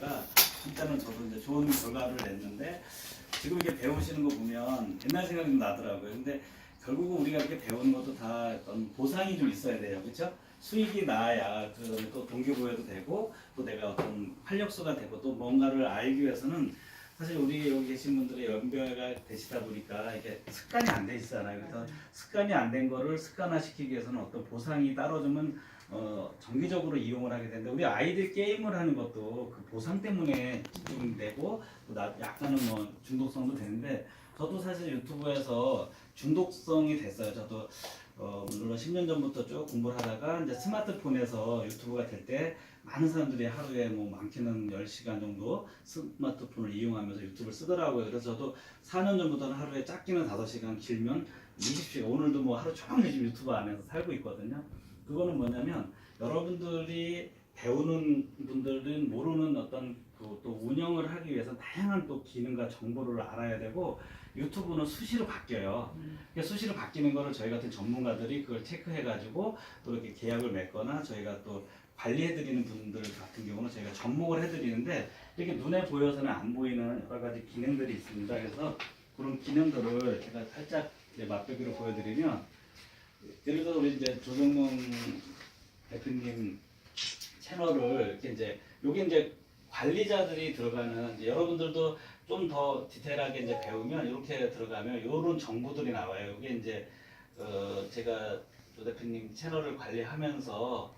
보니까 진짜는 저도 이제 좋은 결과를 냈는데 지금 이렇게 배우시는 거 보면 옛날 생각이 좀 나더라고요. 근데 결국은 우리가 이렇게 배우는 것도 다 어떤 보상이 좀 있어야 돼요. 그렇죠? 수익이 나야 그또 동기부여도 되고 또 내가 어떤 활력소가 되고 또 뭔가를 알기 위해서는 사실 우리 여기 계신 분들의 연배가 되시다 보니까 이게 습관이 안 돼 있잖아요. 그래서 습관이 안 된 거를 습관화시키기 위해서는 어떤 보상이 따로 주면 어, 정기적으로 이용을 하게 되는데 우리 아이들 게임을 하는 것도 그 보상 때문에 집중되고 또 나, 약간은 뭐 중독성도 되는데 저도 사실 유튜브에서 중독성이 됐어요. 저도 어, 물론 10년 전부터 쭉 공부를 하다가 이제 스마트폰에서 유튜브가 될 때 많은 사람들이 하루에 뭐 많게는 10시간 정도 스마트폰을 이용하면서 유튜브를 쓰더라고요. 그래서 저도 4년 전부터는 하루에 작게는 5시간 길면 20시간 오늘도 뭐 하루 종일 유튜브 안에서 살고 있거든요. 그거는 뭐냐면 여러분들이 배우는 분들은 모르는 어떤 그 또 운영을 하기 위해서 다양한 또 기능과 정보를 알아야 되고 유튜브는 수시로 바뀌어요. 그러니까 수시로 바뀌는 거를 저희 같은 전문가들이 그걸 체크해가지고 또 이렇게 계약을 맺거나 저희가 또 관리해드리는 분들 같은 경우는 저희가 접목을 해드리는데 이렇게 눈에 보여서는 안 보이는 여러 가지 기능들이 있습니다. 그래서 그런 기능들을 제가 살짝 이제 맛보기로 보여드리면 예를 들어 우리 이제 조정문 대표님 채널을 이렇게 이제 요게 이제 관리자들이 들어가는 여러분들도 좀 더 디테일하게 이제 배우면 이렇게 들어가면 요런 정보들이 나와요. 이게 이제 어 제가 조 대표님 채널을 관리하면서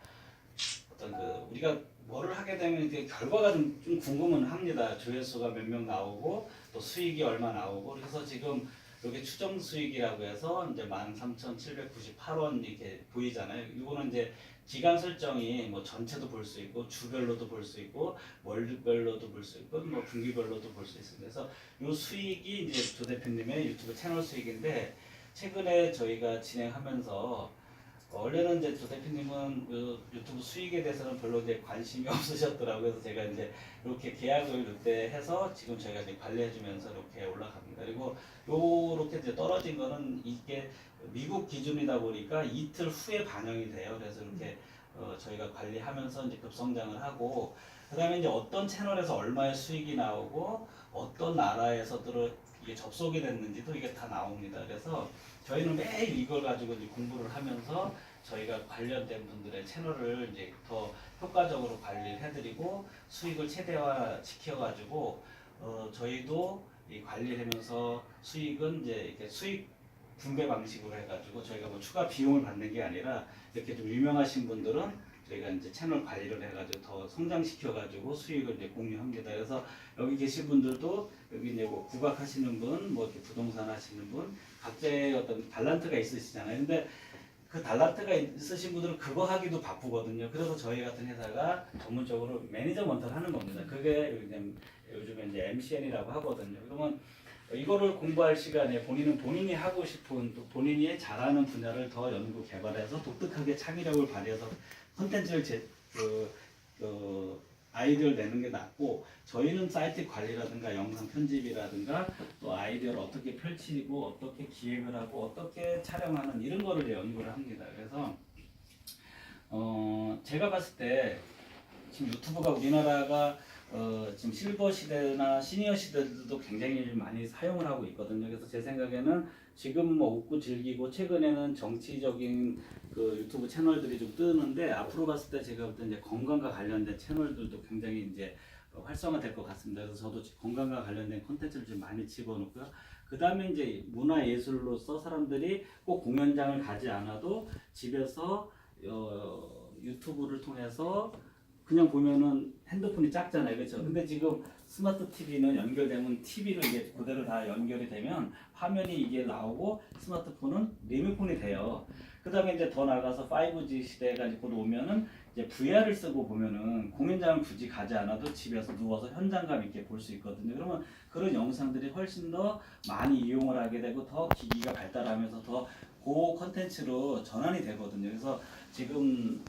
어떤 그 우리가 뭐를 하게 되면 이게 결과가 좀, 좀 궁금은 합니다. 조회수가 몇 명 나오고 또 수익이 얼마 나오고 그래서 지금 여기 추정 수익이라고 해서 이제 13,798원 이렇게 보이잖아요. 이거는 이제 기간 설정이 뭐 전체도 볼 수 있고 주별로도 볼 수 있고 월별로도 볼 수 있고 뭐 분기별로도 볼 수 있습니다. 그래서 이 수익이 이제 조 대표님의 유튜브 채널 수익인데 최근에 저희가 진행하면서 원래는 이제 조 대표님은 그 유튜브 수익에 대해서는 별로 이제 관심이 없으셨더라고요. 그래서 제가 이제 이렇게 계약을 이때 해서 지금 저희가 이제 관리해주면서 이렇게 올라갑니다. 그리고 요렇게 이제 떨어진 거는 이게 미국 기준이다 보니까 이틀 후에 반영이 돼요. 그래서 이렇게 어, 저희가 관리하면서 이제 급성장을 하고 그다음에 이제 어떤 채널에서 얼마의 수익이 나오고 어떤 나라에서 들 이게 접속이 됐는지도 이게 다 나옵니다. 그래서 저희는 매일 이걸 가지고 이제 공부를 하면서 저희가 관련된 분들의 채널을 이제 더 효과적으로 관리를 해드리고 수익을 최대화 시켜가지고 어, 저희도 이 관리를 하면서 수익은 이제 이렇게 수익 분배 방식으로 해가지고 저희가 뭐 추가 비용을 받는 게 아니라 이렇게 좀 유명하신 분들은 저희가 이제 채널 관리를 해가지고 더 성장시켜가지고 수익을 이제 공유합니다. 그래서 여기 계신 분들도 여기 이제 뭐 국악하시는 분, 뭐 이렇게 부동산 하시는 분, 각자의 어떤 달란트가 있으시잖아요. 근데 그 달란트가 있으신 분들은 그거 하기도 바쁘거든요. 그래서 저희 같은 회사가 전문적으로 매니저먼트를 하는 겁니다. 그게 요즘- 요즘에 이제 MCN이라고 하거든요. 그러면 이거를 공부할 시간에 본인은 본인이 하고 싶은 또 본인이 잘하는 분야를 더 연구 개발해서 독특하게 창의력을 발휘해서 콘텐츠를 제, 그, 그 아이디어를 내는 게 낫고 저희는 사이트 관리라든가 영상 편집이라든가 또 아이디어를 어떻게 펼치고 어떻게 기획을 하고 어떻게 촬영하는 이런 거를 연구를 합니다. 그래서 어 제가 봤을 때 지금 유튜브가 우리나라가 어 지금 실버 시대나 시니어 시대들도 굉장히 많이 사용을 하고 있거든요. 그래서 제 생각에는 지금 뭐 웃고 즐기고 최근에는 정치적인 그 유튜브 채널들이 좀 뜨는데 앞으로 봤을 때 제가 볼때 이제 건강과 관련된 채널들도 굉장히 이제 어, 활성화될 것 같습니다. 그래서 저도 건강과 관련된 콘텐츠를 좀 많이 집어넣고요. 그 다음에 이제 문화 예술로서 사람들이 꼭 공연장을 가지 않아도 집에서 어, 유튜브를 통해서 그냥 보면은 핸드폰이 작잖아요, 그렇죠? 근데 지금 스마트 TV는 연결되면 TV로 이게 그대로 다 연결이 되면 화면이 이게 나오고 스마트폰은 리모컨이 돼요. 그다음에 이제 더 나가서 5G 시대가 이제 곧 오면은 이제 VR을 쓰고 보면은 공연장을 굳이 가지 않아도 집에서 누워서 현장감 있게 볼 수 있거든요. 그러면 그런 영상들이 훨씬 더 많이 이용을 하게 되고 더 기기가 발달하면서 더 고 컨텐츠로 전환이 되거든요. 그래서 지금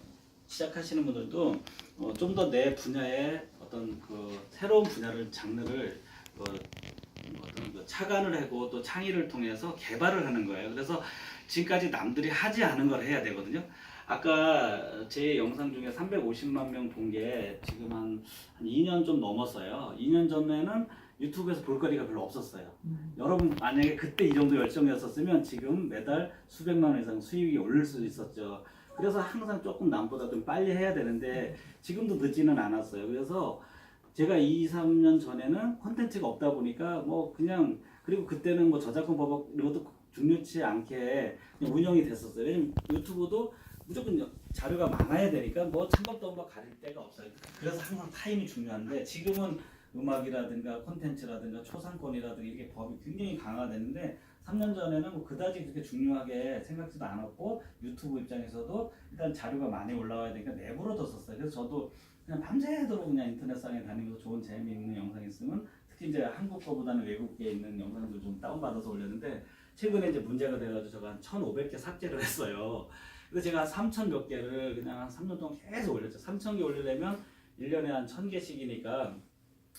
시작하시는 분들도 어, 좀 더 내 분야의 어떤 그 새로운 분야를 장르를 어, 어떤 그 착안을 하고 또 창의를 통해서 개발을 하는 거예요. 그래서 지금까지 남들이 하지 않은 걸 해야 되거든요. 아까 제 영상 중에 350만 명 본 게 지금 한, 한 2년 좀 넘었어요. 2년 전에는 유튜브에서 볼거리가 별로 없었어요. 음. 여러분 만약에 그때 이 정도 열정이었었으면 지금 매달 수백만 원 이상 수익이 오를 수 있었죠. 그래서 항상 조금 남보다 좀 빨리 해야 되는데 지금도 늦지는 않았어요. 그래서 제가 2, 3년 전에는 콘텐츠가 없다 보니까 뭐 그냥 그리고 그때는 뭐 저작권 법학 이런 것도 중요치 않게 운영이 됐었어요. 왜냐면 유튜브도 무조건 자료가 많아야 되니까 뭐 찬밥도 가릴 데가 없어요. 그래서 항상 타임이 중요한데 지금은 음악이라든가 콘텐츠라든가 초상권이라든가 이게 법이 굉장히 강화되는데 3년 전에는 뭐 그다지 그렇게 중요하게 생각지도 않았고 유튜브 입장에서도 일단 자료가 많이 올라와야 되니까 내버려뒀었어요. 그래서 저도 그냥 밤새도록 그냥 인터넷상에 다니면서 좋은 재미있는 영상 있으면 특히 이제 한국 거보다는 외국에 있는 영상들 좀 다운받아서 올렸는데 최근에 이제 문제가 돼가지고 제가 한 1,500개 삭제를 했어요. 그래서 제가 한3,000 몇 개를 그냥 한 3년 동안 계속 올렸죠. 3,000개 올리려면 1년에 한 1,000개씩이니까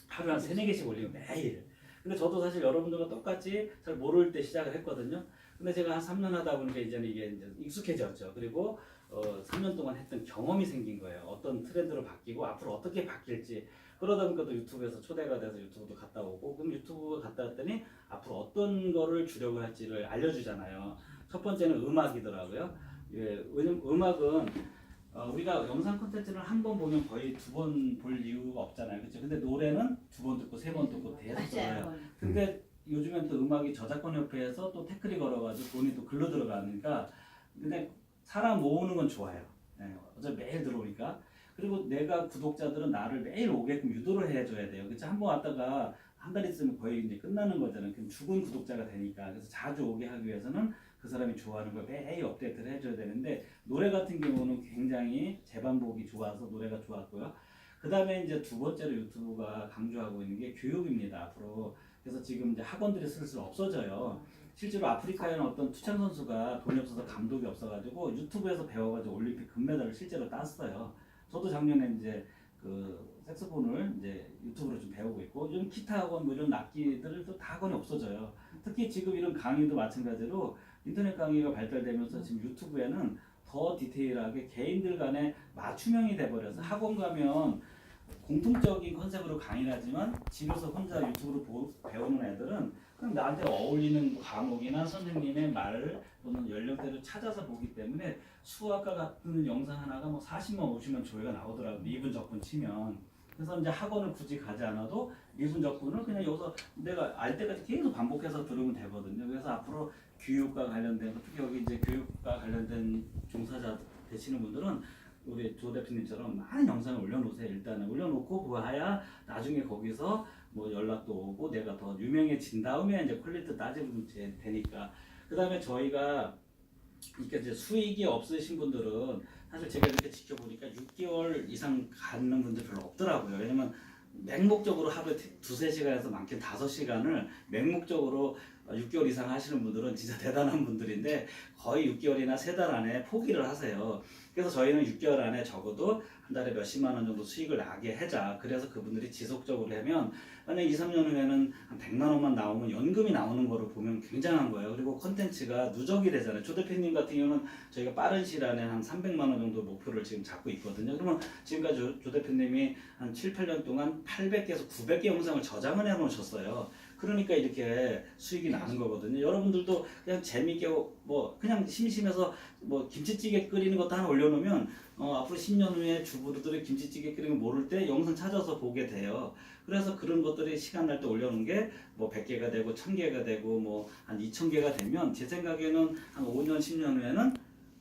하루에 한 3, 4개씩 올리고 매일. 근데 저도 사실 여러분들과 똑같이 잘 모를 때 시작을 했거든요. 근데 제가 한 3년 하다 보니까 이제는 이게 이제 익숙해졌죠. 그리고 어, 3년 동안 했던 경험이 생긴 거예요. 어떤 트렌드로 바뀌고 앞으로 어떻게 바뀔지. 그러다 보니까 또 유튜브에서 초대가 돼서 유튜브도 갔다 오고 그럼 유튜브 갔다 왔더니 앞으로 어떤 거를 주력을 할지를 알려주잖아요. 첫 번째는 음악이더라고요. 예, 왜냐면 음악은 어, 우리가 영상 콘텐츠를 한 번 보면 거의 두 번 볼 이유가 없잖아요. 그렇죠? 근데 노래는 두 번 듣고 세 번 듣고 계속 들어요. 근데 요즘엔 또 음악이 저작권 협회에서 또 태클이 걸어가지고 돈이 또 글로 들어가니까 근데 사람 모으는 건 좋아요. 네, 어차피 매일 들어오니까 그리고 내가 구독자들은 나를 매일 오게끔 유도를 해줘야 돼요. 그렇죠? 한번 왔다가 한 달 있으면 거의 이제 끝나는 거잖아요. 그럼 죽은 구독자가 되니까 그래서 자주 오게 하기 위해서는 그 사람이 좋아하는 걸 매일 업데이트를 해줘야 되는데 노래 같은 경우는 굉장히 재반복이 좋아서 노래가 좋았고요. 그 다음에 이제 두 번째로 유튜브가 강조하고 있는 게 교육입니다. 앞으로 그래서 지금 이제 학원들이 슬슬 없어져요. 실제로 아프리카에는 어떤 투창 선수가 돈이 없어서 감독이 없어가지고 유튜브에서 배워가지고 올림픽 금메달을 실제로 땄어요. 저도 작년에 이제 그 색소폰을 이제 유튜브로 좀 배우고 있고 요즘 기타 학원 뭐 이런 악기들을 또 다 학원이 없어져요. 특히 지금 이런 강의도 마찬가지로 인터넷 강의가 발달되면서 지금 유튜브에는 더 디테일하게 개인들 간에 맞춤형이 돼버려서 학원 가면 공통적인 컨셉으로 강의를 하지만 집에서 혼자 유튜브로 보- 배우는 애들은 그냥 나한테 어울리는 과목이나 선생님의 말 또는 연령대를 찾아서 보기 때문에 수학과 같은 영상 하나가 뭐 40만 50만 조회가 나오더라고요. 미분 적분 치면. 그래서 이제 학원을 굳이 가지 않아도 미분 적분을 그냥 여기서 내가 알 때까지 계속 반복해서 들으면 되거든요. 그래서 앞으로 교육과 관련된 특히 여기 이제 교육과 관련된 종사자 되시는 분들은 우리 조 대표님처럼 많은 영상을 올려놓으세요. 일단은 올려놓고 그거야 나중에 거기서 뭐 연락도 오고 내가 더 유명해진 다음에 이제 퀄리티 따지면 되- 되니까 그 다음에 저희가 이렇게 이제 수익이 없으신 분들은 사실 제가 이렇게 지켜보니까 6개월 이상 가는 분들 별로 없더라고요. 왜냐면 맹목적으로 하루에 두세 시간에서 많게는 다섯 시간을 맹목적으로 6개월 이상 하시는 분들은 진짜 대단한 분들인데 거의 6개월이나 세달 안에 포기를 하세요. 그래서 저희는 6개월 안에 적어도 한 달에 몇십만 원 정도 수익을 나게 하자. 그래서 그분들이 지속적으로 하면 만약 2, 3년 후에는 한 100만 원만 나오면 연금이 나오는 거를 보면 굉장한 거예요. 그리고 컨텐츠가 누적이 되잖아요. 조 대표님 같은 경우는 저희가 빠른 시일 안에 한 300만 원 정도 목표를 지금 잡고 있거든요. 그러면 지금까지 조, 조 대표님이 한 7, 8년 동안 800개에서 900개 영상을 저장을 해 놓으셨어요. 그러니까 이렇게 수익이 나는 거거든요. 여러분들도 그냥 재밌게 뭐 그냥 심심해서 뭐 김치찌개 끓이는 것도 하나 올려놓으면 어, 앞으로 10년 후에 주부들이 김치찌개 끓이는 거 모를 때 영상 찾아서 보게 돼요. 그래서 그런 것들이 시간 날 때 올려놓은 게 뭐 100개가 되고 1000개가 되고 뭐 한 2000개가 되면 제 생각에는 한 5년 10년 후에는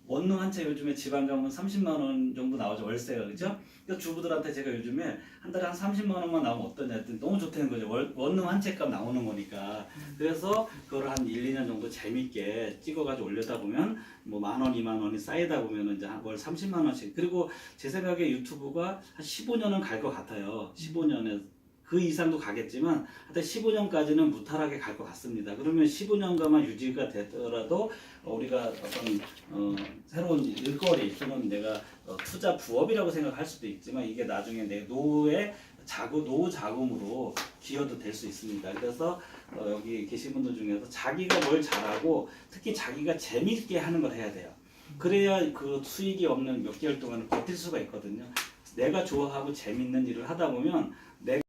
원룸 한 채 요즘에 지방 가면 30만 원 정도 나오죠 월세가. 그죠? 그러니까 주부들한테 제가 요즘에 한 달에 한 30만 원만 나오면 어떠냐 했더니 너무 좋다는 거죠. 월, 원룸 한 채값 나오는 거니까. 그래서 그걸 한 1, 2년 정도 재밌게 찍어가지고 올려다 보면 뭐 만 원, 2만 원이 쌓이다 보면 이제 월 30만 원씩. 그리고 제 생각에 유튜브가 한 15년은 갈 것 같아요. 15년에 그 이상도 가겠지만 하여튼 15년까지는 무탈하게 갈 것 같습니다. 그러면 15년간만 유지가 되더라도 어, 우리가 어떤 어, 새로운 일거리 또는 내가 어, 투자 부업이라고 생각할 수도 있지만 이게 나중에 내 노후의 자구 노후 자금으로 기여도 될 수 있습니다. 그래서 어, 여기 계신 분들 중에서 자기가 뭘 잘하고 특히 자기가 재미있게 하는 걸 해야 돼요. 그래야 그 수익이 없는 몇 개월 동안을 버틸 수가 있거든요. 내가 좋아하고 재밌는 일을 하다 보면